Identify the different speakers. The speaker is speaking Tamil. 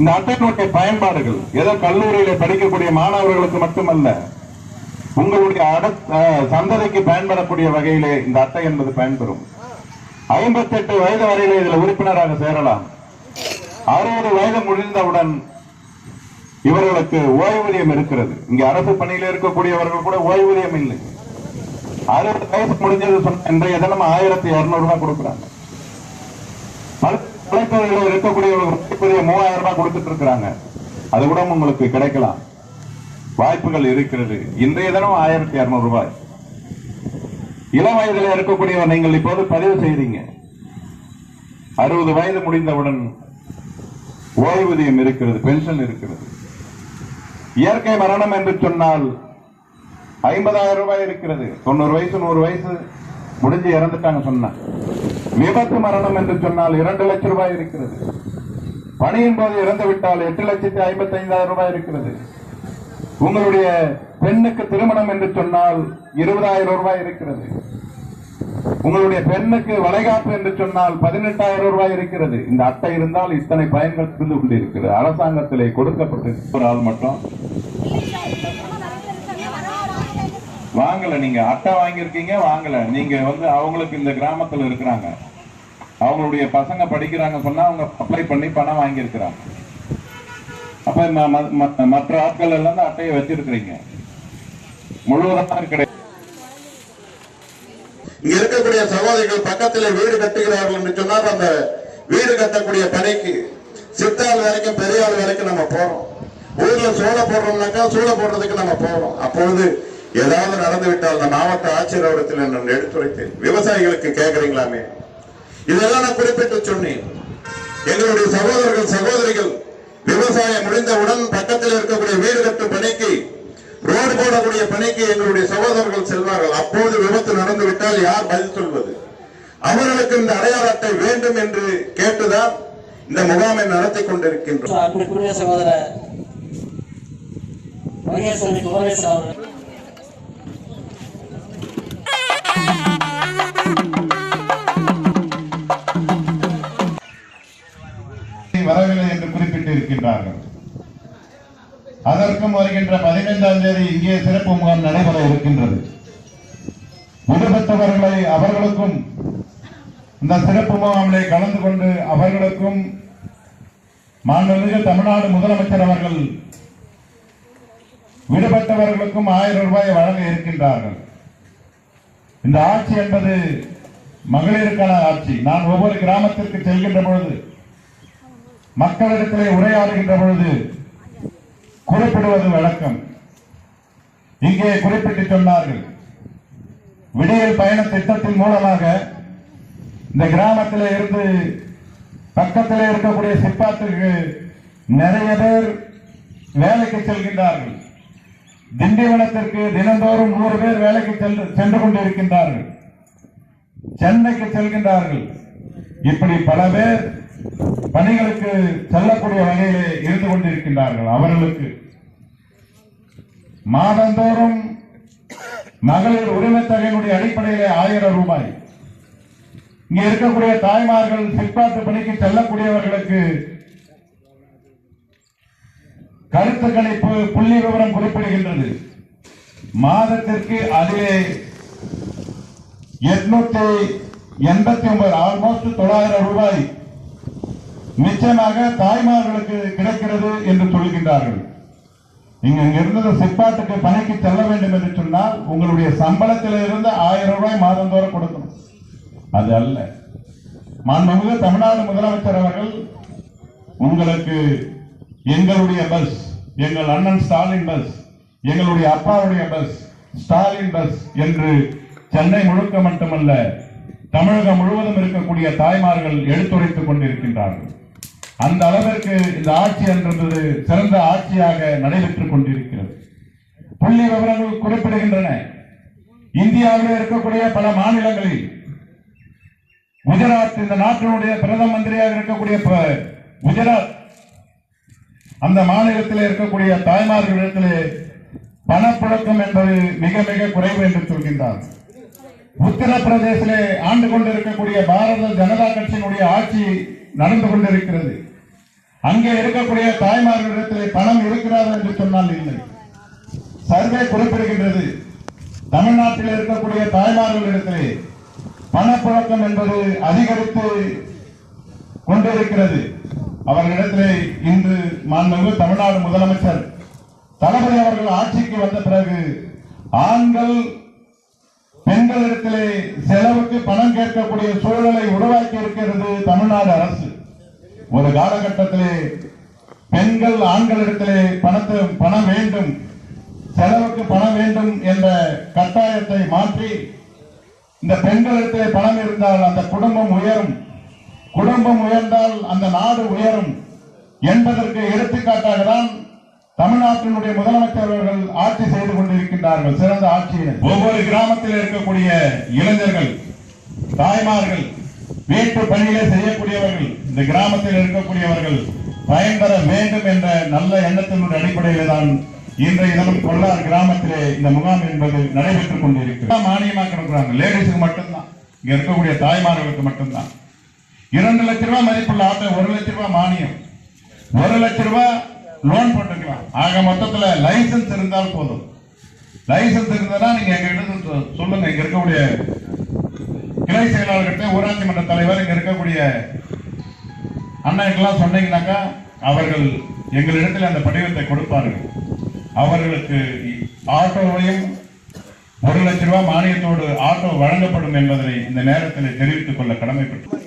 Speaker 1: இந்த அட்டையினுடைய பயன்பாடுகள் ஏதோ கல்லூரியில படிக்கக்கூடிய மாணவர்களுக்கு மட்டுமல்ல உங்களுடைய அடுத்த சந்ததிக்கு பயன்படக்கூடிய வகையிலே இந்த அட்டை என்பது பயன்பெறும். ஐம்பத்தி எட்டு வயது வரையிலே இதுல உறுப்பினராக சேரலாம். அறுபது வயது முடிந்தவுடன் இவர்களுக்கு ஓய்வூதியம் இருக்கிறது. இங்க அரசு பணியில் இருக்கக்கூடியவர்கள் கூட ஓய்வூதியம் இல்லை. அறுபது வயசு முடிஞ்சது சொன்ன இன்றைய தினம் ஆயிரத்தி இருநூறு ரூபாய் கொடுக்குறாங்க. கலைத்துறையில் இருக்கக்கூடியவர்கள் மூவாயிரம் ரூபாய் கொடுத்துட்டு இருக்கிறாங்க. அது கூட உங்களுக்கு கிடைக்கலாம். வாய்ப்புகள் இருக்கிறது. இன்றைய தினம் ஆயிரத்தி இருநூறு ரூபாய். இளம் வயதில் இருக்கக்கூடியவர் நீங்கள் இப்போது பதிவு செய்தீங்க. அறுபது வயது முடிந்தவுடன் ஓய்வூதியம் இருக்கிறது பென்ஷன் இருக்கிறது. இயற்கை மரணம் என்று சொன்னால் ஐம்பதாயிரம் ரூபாய் இருக்கிறது. தொண்ணூறு வயசு நூறு வயசு முடிஞ்சு இறந்துட்டாங்க சொன்ன. விபத்து மரணம் என்று சொன்னால் இரண்டு லட்சம் ரூபாய் இருக்கிறது. பணியின் போது இறந்து விட்டால் எட்டு லட்சத்தி ஐம்பத்தி ஐந்தாயிரம் ரூபாய் இருக்கிறது. உங்களுடைய பெண்ணுக்கு திருமணம் என்று சொன்னால் இருபதாயிரம் ரூபாய் இருக்கிறது. உங்களுடைய பெண்ணுக்கு வளைகாப்பு என்று சொன்னால் பதினெட்டாயிரம் ரூபாய் இருக்கிறது. இந்த அட்டை இருந்தால் இத்தனை பயன்கள் இருந்து கொண்டிருக்கிறது. அரசாங்கத்திலே கொடுக்கப்பட்டு ஒரு ஆள் மட்டும். வாங்கல நீங்க அட்டை வாங்கியிருக்கீங்க வாங்கல. நீங்க வந்து அவங்களுக்கு இந்த கிராமத்துல இருக்கிறாங்க. அவங்களுடைய பசங்க படிக்கிறாங்க சொன்னா அவங்க அப்ளை பண்ணி பணம் வாங்கியிருக்கிறாங்க. அப்ப ம- மற்ற ஆட்கள் எல்லாம் தான் அட்டையை வச்சிருக்கிறீங்க. முழுவதுமாக கிடையாது.
Speaker 2: இங்க இருக்கக்கூடிய சகோதரிகள் பக்கத்துல வீடு கட்டுகிறார்கள் என்று சொன்னால் அந்த வீடு கட்டக்கூடிய பணிக்கு சித்தாள் வரைக்கும் பெரியாள் வரைக்கும் நம்ம போறோம். ஊர்ல சூழ போடுறோம்னாக்கா சூழ போடுறதுக்கு நம்ம போறோம். அப்பொழுது ஏதாவது நடந்து விட்டால் அந்த மாவட்ட ஆட்சியர் அவரத்தில் நான் எடுத்துரைத்தேன். விவசாயிகளுக்கு கேட்கறீங்களாமே? இதெல்லாம் நான் குறிப்பிட்டு சொன்னேன். எங்களுடைய சகோதரர்கள் சகோதரிகள் விவசாயம் முடிந்தவுடன் பக்கத்தில் இருக்கக்கூடிய வீடு கட்டும் பணிக்கு ரோடு போடக்கூடிய பணிக்கு எங்களுடைய சகோதரர்கள் செல்வார்கள். அப்போது விபத்து நடந்து விட்டால் யார் பதில் சொல்வது? அவர்களுக்கு இந்த அடையாள அட்டை வேண்டும் என்று கேட்டுதான் இந்த முகாமை நடத்தி கொண்டிருக்கின்றோம்.
Speaker 1: இருக்கின்றார்கள் அதற்கும் வருகின்ற பதினைந்தாம் தேதி இங்கே சிறப்பு முகாம் நடைபெற இருக்கின்றது. விடுபட்டவர்களை அவர்களுக்கும் இந்த சிறப்பு முகாமிலே கலந்து கொண்டு அவர்களுக்கும் மாண்புமிகு தமிழ்நாடு முதலமைச்சர் அவர்கள் விடுபட்டவர்களுக்கும் ஆயிரம் ரூபாய் வழங்க இருக்கின்றார்கள். இந்த ஆட்சி என்பது மகளிருக்கான ஆட்சி. நான் ஒவ்வொரு கிராமத்திற்கு செல்கின்ற பொழுது மக்களிடத்திலே உரையாடுகின்ற பொழுது குறிப்பிடுவது வழக்கம். இங்கே குறிப்பிட்டு சொன்னார்கள். விடியல் பயண திட்டத்தின் மூலமாக இந்த கிராமத்தில் இருந்து பக்கத்தில் இருக்கக்கூடிய சிப்பாத்துக்கு நிறைய பேர் வேலைக்கு செல்கின்றார்கள். திண்டிவனத்திற்கு தினந்தோறும் நூறு பேர் வேலைக்கு சென்று சென்று கொண்டிருக்கின்றார்கள். சென்னைக்கு செல்கின்றார்கள். இப்படி பல பேர் பணிகளுக்கு செல்லக்கூடிய வகையிலே இருந்து கொண்டிருக்கின்றார்கள் அவர்களுக்கு. மாதந்தோறும் மகளிர் உரிமை தொகையினுடைய அடிப்படையிலே ஆயிரம் ரூபாய். இங்க இருக்கக்கூடிய தாய்மார்கள் சிற்பாட்டு பணிக்கு செல்லக்கூடியவர்களுக்கு கருத்து கணிப்பு புள்ளி விவரம் குறிப்பிடுகின்றது. மாதத்திற்கு அதிலே எட்நூத்தி எண்பத்தி ஒன்பது ஆல்மோஸ்ட் தொள்ளாயிரம் ரூபாய். நிச்சயமாக தாய்மார்களுக்கு கிடைக்கிறது என்று சொல்கின்றார்கள். நீங்க இங்க இருந்தது சிப்பாட்டுக்கு பணிக்கு செல்ல வேண்டும் என்று சொன்னால் உங்களுடைய சம்பளத்தில் இருந்து ஆயிரம் ரூபாய் மாதந்தோறும் கொடுக்கணும். அது அல்ல. மாண்புமிகு தமிழ்நாடு முதலமைச்சர் அவர்கள் உங்களுக்கு எங்களுடைய பஸ் எங்கள் அண்ணன் ஸ்டாலின் பஸ் எங்களுடைய அப்பாவுடைய பஸ் ஸ்டாலின் பஸ் என்று சென்னை முழுக்க மட்டுமல்ல தமிழகம் முழுவதும் இருக்கக்கூடிய தாய்மார்கள் எடுத்துரைத்துக் கொண்டிருக்கின்றார்கள். அந்த அளவிற்கு இந்த ஆட்சி என்றது சிறந்த ஆட்சியாக நடைபெற்றுக் கொண்டிருக்கிறது. புள்ளி விவரங்கள் குறிப்பிடுகின்றன. இந்தியாவில் இருக்கக்கூடிய பல மாநிலங்களில் குஜராத் இந்த நாட்டினுடைய பிரதம மந்திரியாக இருக்கக்கூடிய ப- குஜராத் அந்த மாநிலத்தில் இருக்கக்கூடிய தாய்மார்களிடத்திலே பணப்புழக்கம் என்பது மிக மிக குறைவு என்று சொல்கின்றார். உத்தரப்பிரதேசிலே ஆண்டு கொண்டிருக்கக்கூடிய பாரத ஜனதா கட்சியினுடைய ஆட்சி நடந்து கொண்டிருக்கிறது. அங்கே இருக்கக்கூடிய தாய்மார்களிடத்திலே பணம் இருக்கிறதா என்று சொன்னால் இல்லை. சர்வே குறிப்பிடுகின்றது. தமிழ்நாட்டில் இருக்கக்கூடிய தாய்மார்களிடத்திலே பணப்புழக்கம் என்பது அதிகரித்து கொண்டிருக்கிறது. அவர்களிடத்திலே இன்று மாண்புமிகு தமிழ்நாடு முதலமைச்சர் தளபதி அவர்கள் ஆட்சிக்கு வந்த பிறகு ஆண்கள் பெண்களிடத்திலே செலவுக்கு பணம் கேட்கக்கூடிய சூழலை உருவாக்கி இருக்கிறது தமிழ்நாடு அரசு. ஒரு காலகட்டத்திலே பெண்கள் ஆண்களிடத்திலே பணத்தை பணம் வேண்டும் செலவுக்கு பணம் வேண்டும் என்ற கட்டாயத்தை மாற்றி இந்த பெண்களிடத்திலே பணம் இருந்தால் அந்த குடும்பம் உயரும். குடும்பம் உயர்ந்தால் அந்த நாடு உயரும். என்பதற்கு எடுத்துக்காட்டாக தான் தமிழ்நாட்டினுடைய முதலமைச்சர் அவர்கள் ஆட்சி செய்து கொண்டிருக்கின்றார்கள் சிறந்த ஆட்சியினர். ஒவ்வொரு கிராமத்தில் இருக்கக்கூடிய இளைஞர்கள் தாய்மார்கள் வீட்டு பணிகளை செய்யக்கூடியவர்கள் இந்த கிராமத்தில் இருக்கக்கூடியவர்கள் பயன்பெற வேண்டும் என்ற நல்ல எண்ணத்தினுடைய அடிப்படையில் தான் இன்றைய தினம் கொள்ளார் கிராமத்திலே இந்த முகாம் என்பது நடைபெற்றுக் கொண்டிருக்கிறது. மானியமா கொடுக்குறாங்க. லேடிஸுக்கு மட்டும்தான். இங்க இருக்கக்கூடிய தாய்மார்களுக்கு மட்டும்தான். இரண்டு லட்ச ரூபாய் மதிப்புள்ள ஆட்டோ ஒரு லட்ச ரூபாய் மானியம். ஒரு லட்ச ரூபாய் லோன் போட்டுக்கலாம். ஆக மொத்தத்துல லைசன்ஸ் இருந்தால் போதும். லைசன்ஸ் இருந்ததுன்னா நீங்க எங்க கிட்ட சொல்லுங்க. இங்க இருக்கக்கூடிய கிளை செயலாளர்கிட்ட ஊராட்சி மன்ற தலைவர் இங்க இருக்கக்கூடிய அண்ணனுக்கெல்லாம் சொன்னீங்கன்னாக்கா அவர்கள் எங்களிடத்தில் அந்த படிவத்தை கொடுப்பார்கள். அவர்களுக்கு ஆட்டோவையும் ஒரு லட்ச ரூபாய் மானியத்தோடு ஆட்டோ வழங்கப்படும் என்பதை இந்த நேரத்தில் தெரிவித்துக் கொள்ள கடமைப்பட்டு